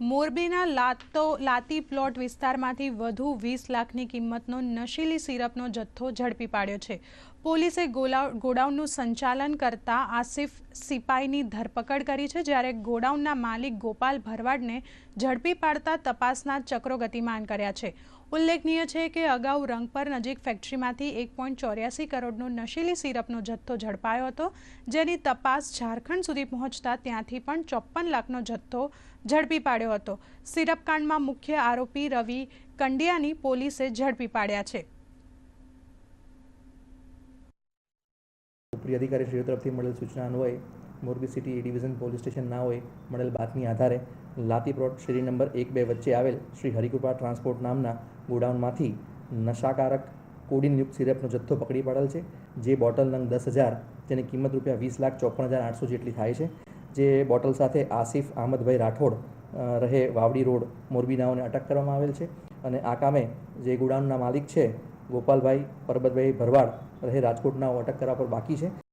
મોરબીના લાતો લાતી પ્લોટ વિસ્તારમાંથી વધુ વીસ લાખની કિંમતનો નશીલી સિરપનો જથ્થો ઝડપી પાડ્યો છે. પોલીસે ગોડાઉનનું સંચાલન કરતા આસિફ સિપાઈની ધરપકડ કરી છે, જ્યારે ગોડાઉનના માલિક ગોપાલ ભરવાડને ઝડપી પાડતા તપાસના ચક્રો ગતિમાન કર્યા છે. ઉલ્લેખનીય છે કે અગાઉ રંગપર નજીક ફેક્ટરીમાંથી એક પોઈન્ટ ચોર્યાસી કરોડનો નશીલી સિરપનો જથ્થો ઝડપાયો હતો, જેની તપાસ ઝારખંડ સુધી પહોંચતા ત્યાંથી પણ ચોપ્પન લાખનો જથ્થો ઝડપી પાડ્યો હતો. સિરપકાંડમાં મુખ્ય આરોપી રવિ કંડિયાની પોલીસે ઝડપી પાડ્યા છે. ઉપરી અધિકારી શ્રીઓ તરફથી મળેલ સૂચના અન્વયે Morbi city division police station ના હોય મળેલ બાતમી આધારે લાતી પ્લોટ શેરી નંબર એક બે વચ્ચે આવેલ શ્રી હરિકૃપા ટ્રાન્સપોર્ટ નામના ગોડાઉનમાંથી નશાકારક કોડિનયુક્ત સિરપનો જથ્થો પકડી પાડેલ છે, જે બોટલ નંગ દસ હજાર તેની કિંમત રૂપિયા વીસ લાખ ચોપન હજાર આઠસો જેટલી થાય છે, જે બોટલ સાથે આસિફ અહમદભાઈ રાઠોડ રહે વાવડી રોડ મોરબીનાઓને અટક કરવામાં આવેલ છે અને આ કામે જે ગોડાઉનના માલિક છે ગોપાલભાઈ પરબતભાઈ ભરવાડ રહે રાજકોટનાઓ અટક કરવા પર બાકી છે.